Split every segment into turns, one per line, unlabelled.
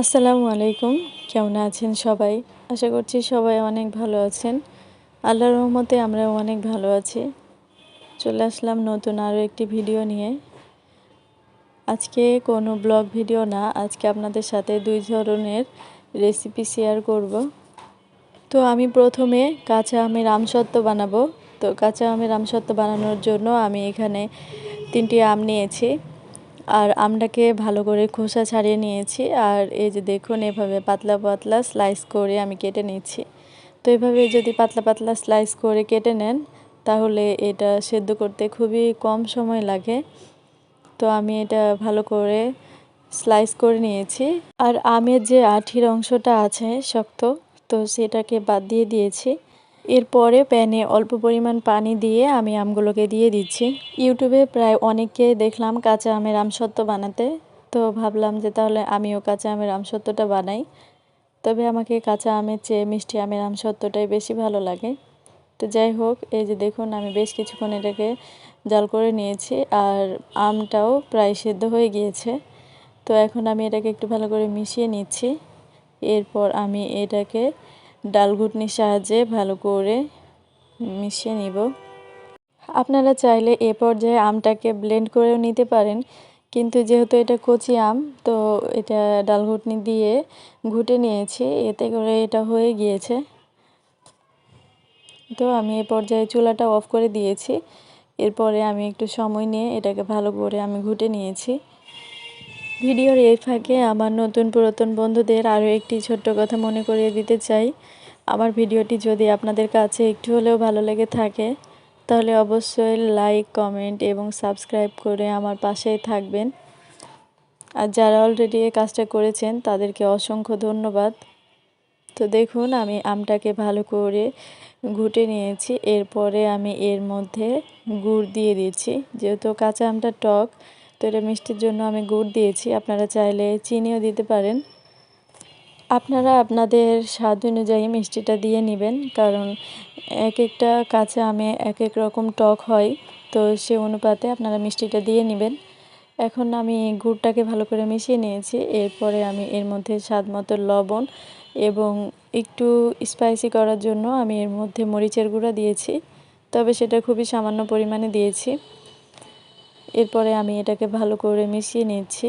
আসসালামু আলাইকুম। কেমন আছেন সবাই? আশা করছি সবাই অনেক ভালো আছেন। আল্লাহর রহমতে আমরাও অনেক ভালো আছি। চলে আসলাম নতুন আরও একটি ভিডিও নিয়ে। আজকে কোনো ব্লগ ভিডিও না, আজকে আপনাদের সাথে দুই ধরনের রেসিপি শেয়ার করব। তো আমি প্রথমে কাঁচা আমের আমসত্ত্ব বানাবো। তো কাঁচা আমের আমসত্ত্ব বানানোর জন্য আমি এখানে তিনটি আম নিয়েছি। আর আমটাকে ভালো করে খোসা ছাড়িয়ে নিয়েছি। আর এই যে দেখুন, এভাবে পাতলা পাতলা স্লাইস করে আমি কেটে নিচ্ছি। তো এভাবে যদি পাতলা পাতলা স্লাইস করে কেটে নেন, তাহলে এটা সেদ্ধ করতে খুবই কম সময় লাগে। তো আমি এটা ভালো করে স্লাইস করে নিয়েছি। আর আমের যে আঠির অংশটা আছে শক্ত, তো সেটাকে বাদ দিয়ে দিয়েছি। এরপরে প্যানে অল্প পরিমাণ পানি দিয়ে আমি আমগুলোকে দিয়ে দিচ্ছি। ইউটিউবে প্রায় অনেককে দেখলাম কাঁচা আমের আমসত্ত্ব বানাতে। তো ভাবলাম যে তাহলে আমিও কাঁচা আমের আমসত্ত্বটা বানাই। তবে আমাকে কাঁচা আমের চেয়ে মিষ্টি আমের আমসত্ত্বটাই বেশি ভালো লাগে। তো যাই হোক, এই যে দেখুন, আমি বেশ কিছুক্ষণ এটাকে জাল করে নিয়েছি আর আমটাও প্রায় সেদ্ধ হয়ে গিয়েছে। তো এখন আমি এটাকে একটু ভালো করে মিশিয়ে নিচ্ছি। এরপর আমি এটাকে ডাল ঘুটনির সাহায্যে ভালো করে মিশিয়ে নিব। আপনারা চাইলে এ পর্যায়ে আমটাকে ব্লেন্ড করেও নিতে পারেন, কিন্তু যেহেতু এটা কচি আম, তো এটা ডাল ঘুটনি দিয়ে ঘুটে নিয়েছি, এতে করে এটা হয়ে গিয়েছে। তো আমি এ পর্যায়ে চুলাটা অফ করে দিয়েছি। এরপরে আমি একটু সময় নিয়ে এটাকে ভালো করে আমি ঘুটে নিয়েছি। ভিডিওর এই ফাঁকে আমার নতুন পুরাতন বন্ধুদের আরও একটি ছোট্ট কথা মনে করিয়ে দিতে চাই। আমার ভিডিওটি যদি আপনাদের কাছে একটু হলেও ভালো লেগে থাকে, তাহলে অবশ্যই লাইক, কমেন্ট এবং সাবস্ক্রাইব করে আমার পাশেই থাকবেন। আর যারা অলরেডি এই কাজটা করেছেন, তাদেরকে অসংখ্য ধন্যবাদ। তো দেখুন, আমি আমটাকে ভালো করে ঘুটে নিয়েছি। এরপরে আমি এর মধ্যে গুড় দিয়ে দিয়েছি যেহেতু কাঁচা আমটা টক তো এটা মিষ্টির জন্য আমি গুড় দিয়েছি। আপনারা চাইলে চিনিও দিতে পারেন। আপনারা আপনাদের স্বাদ অনুযায়ী মিষ্টিটা দিয়ে নেবেন, কারণ এক একটা কাঁচা আমে এক এক রকম টক হয়, তো সে অনুপাতে আপনারা মিষ্টিটা দিয়ে নেবেন। এখন আমি গুড়টাকে ভালো করে মিশিয়ে নিয়েছি। এরপরে আমি এর মধ্যে স্বাদ মতো লবণ এবং একটু স্পাইসি করার জন্য আমি এর মধ্যে মরিচের গুঁড়া দিয়েছি। তবে সেটা খুবই সামান্য পরিমাণে দিয়েছি। এরপরে আমি এটাকে ভালো করে মিশিয়ে নিচ্ছি।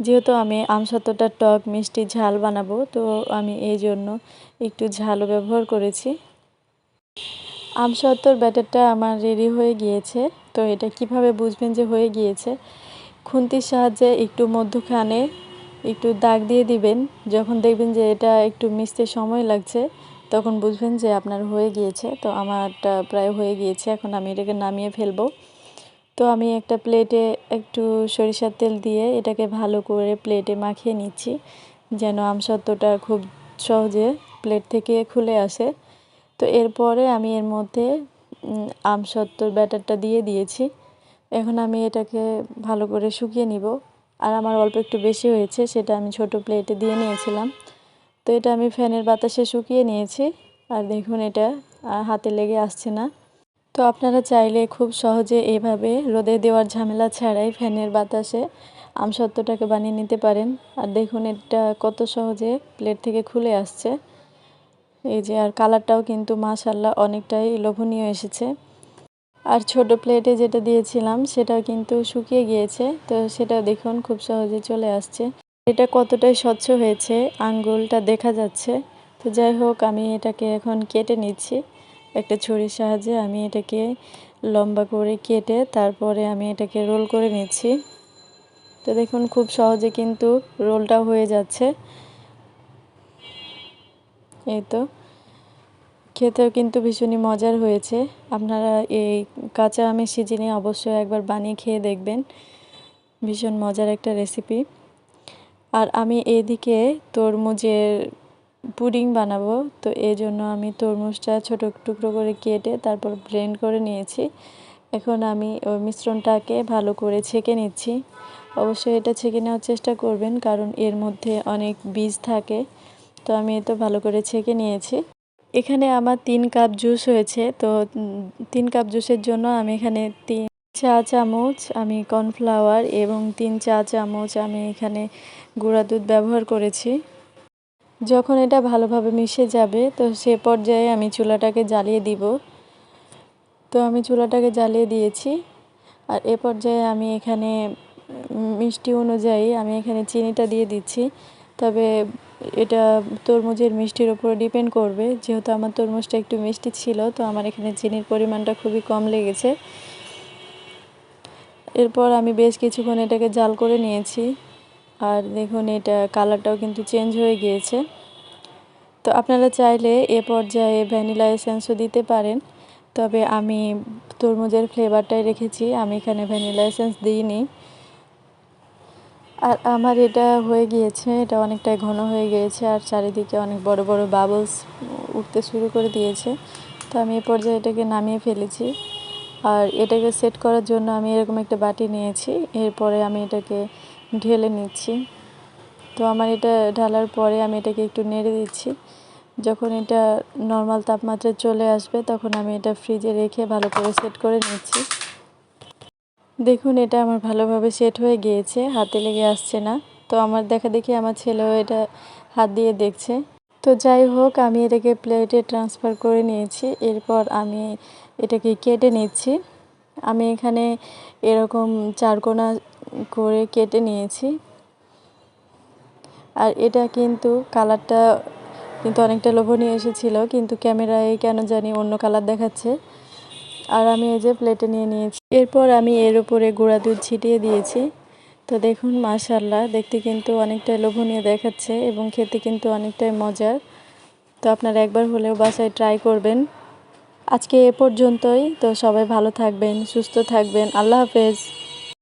যেহেতু আমি আমসত্ত্বটা টক, মিষ্টি, ঝাল বানাবো, তো আমি এই জন্য একটু ঝালও ব্যবহার করেছি। আমসত্ত্বর ব্যাটারটা আমার রেডি হয়ে গিয়েছে। তো এটা কীভাবে বুঝবেন যে হয়ে গিয়েছে? খুন্তির সাহায্যে একটু মধ্যখানে একটু দাগ দিয়ে দিবেন। যখন দেখবেন যে এটা একটু মিশতে সময় লাগছে, তখন বুঝবেন যে আপনার হয়ে গিয়েছে। তো আমারটা প্রায় হয়ে গিয়েছে। এখন আমি এটাকে নামিয়ে ফেলব। তো আমি একটা প্লেটে একটু সরিষার তেল দিয়ে এটাকে ভালো করে প্লেটে মাখিয়ে নিচ্ছি, যেন আমসত্ত্বটা খুব সহজে প্লেট থেকে খুলে আসে। তো এরপরে আমি এর মধ্যে আমসত্ত্বর ব্যাটারটা দিয়ে দিয়েছি। এখন আমি এটাকে ভালো করে শুকিয়ে নিব। আর আমার অল্প একটু বেশি হয়েছে, সেটা আমি ছোট প্লেটে দিয়ে নিয়েছিলাম। তো এটা আমি ফ্যানের বাতাসে শুকিয়ে নিয়েছি। আর দেখুন এটা হাতে লেগে আসছে না। তো আপনারা চাইলে খুব সহজে এভাবে রোদে দেওয়ার ঝামেলা ছাড়াই ফ্যানের বাতাসে আমসত্ত্বটাকে বানিয়ে নিতে পারেন। আর দেখুন, এটা কত সহজে প্লেট থেকে খুলে আসছে। এই যে, আর কালারটাও কিন্তু মাশাল্লাহ অনেকটাই লোভনীয় এসেছে। আর ছোট প্লেটে যেটা দিয়েছিলাম, সেটাও কিন্তু শুকিয়ে গিয়েছে। তো সেটা দেখুন, খুব সহজে চলে আসছে। এটা কতটাই স্বচ্ছ হয়েছে, আঙ্গুলটা দেখা যাচ্ছে। তো যাই হোক, আমি এটাকে এখন কেটে নিচ্ছি। একটা ছুরির সাহায্যে আমি এটাকে লম্বা করে কেটে তারপরে আমি এটাকে রোল করে নিচ্ছি। তো দেখুন, খুব সহজে কিন্তু রোলটা হয়ে যাচ্ছে। এই তো। খেতেও কিন্তু ভীষণই মজার হয়েছে। আপনারা এই কাঁচা আমের সিজনে অবশ্যই একবার বানিয়ে খেয়ে দেখবেন। ভীষণ মজার একটা রেসিপি। আর আমি এদিকে তরমুজের পুডিং বানাবো। তো এই জন্য আমি তরমুজটা ছোটো টুকরো করে কেটে তারপর ব্লেন্ড করে নিয়েছি। এখন আমি ওই মিশ্রণটাকে ভালো করে ছেঁকে নিচ্ছি। অবশ্যই এটা ছেঁকে নেওয়ার চেষ্টা করবেন কারণ এর মধ্যে অনেক বীজ থাকে। তো আমি তো ভালো করে ছেঁকে নিয়েছি। এখানে আমার তিন কাপ জুস হয়েছে। তো তিন কাপ জুসের জন্য আমি এখানে তিন চা চামচ আমি কর্নফ্লাওয়ার এবং তিন চা চামচ আমি এখানে গুঁড়া দুধ ব্যবহার করেছি। যখন এটা ভালোভাবে মিশে যাবে, তো সে পর্যায়ে আমি চুলাটাকে জ্বালিয়ে দিব। তো আমি চুলাটাকে জ্বালিয়ে দিয়েছি। আর এ পর্যায়ে আমি এখানে মিষ্টি অনুযায়ী আমি এখানে চিনিটা দিয়ে দিচ্ছি। তবে এটা তরমুজের মিষ্টির উপর ডিপেন্ড করবে। যেহেতু আমার তরমুজটা একটু মিষ্টি ছিল, তো আমার এখানে চিনির পরিমাণটা খুবই কম লেগেছে। এরপর আমি বেশ কিছুক্ষণ এটাকে জাল করে নিয়েছি। দেখুন, এটা কালারটাও কিন্তু চেঞ্জ হয়ে গিয়েছে। তো আপনারা চাইলে এ পর্যায়ে ভ্যানিলা এসেন্সও দিতে পারেন। তবে আমি তরমুজের ফ্লেভারটাই রেখেছি, আমি এখানে ভ্যানিলা এসেন্স দিইনি। আর আমার এটা হয়ে গিয়েছে, এটা অনেকটাই ঘন হয়ে গিয়েছে, আর চারিদিকে অনেক বড় বড় বাবলস উঠতে শুরু করে দিয়েছে। তো আমি এ পর্যায়ে এটাকে নামিয়ে ফেলেছি। আর এটাকে সেট করার জন্য আমি এরকম একটা বাটি নিয়েছি, এরপরে আমি এটাকে ঢেলে নিচ্ছি। তো আমার এটা ঢালার পরে আমি এটাকে একটু নেড়ে দিচ্ছি। যখন এটা নর্মাল তাপমাত্রায় চলে আসবে, তখন আমি এটা ফ্রিজে রেখে ভালো করে সেট করে নিচ্ছি। দেখুন, এটা আমার ভালোভাবে সেট হয়ে গিয়েছে, হাতে লেগে আসছে না। তো আমার দেখা দেখি আমার ছেলেও এটা হাত দিয়ে দেখছে। তো যাই হোক, আমি এটাকে প্লেটে ট্রান্সফার করে নিয়েছি। এরপর আমি এটাকে কেটে নিচ্ছি। আমি এখানে এরকম চারকোনা করে কেটে নিয়েছি। আর এটা কিন্তু কালারটা কিন্তু অনেকটা লোভনীয় এসেছিল, কিন্তু ক্যামেরায় কেন জানি অন্য কালার দেখাচ্ছে। আর আমি এই যে প্লেটে নিয়ে নিয়েছি। এরপর আমি এর উপরে গুঁড়া দুধ ছিটিয়ে দিয়েছি। তো দেখুন মাশাল্লাহ দেখতে কিন্তু অনেকটাই লোভনীয় দেখাচ্ছে এবং খেতে কিন্তু অনেকটাই মজার। তো আপনারা একবার হলেও বাসায় ট্রাই করবেন। আজকে এ পর্যন্তই। তো সবাই ভালো থাকবেন, সুস্থ থাকবেন। আল্লাহ হাফেজ।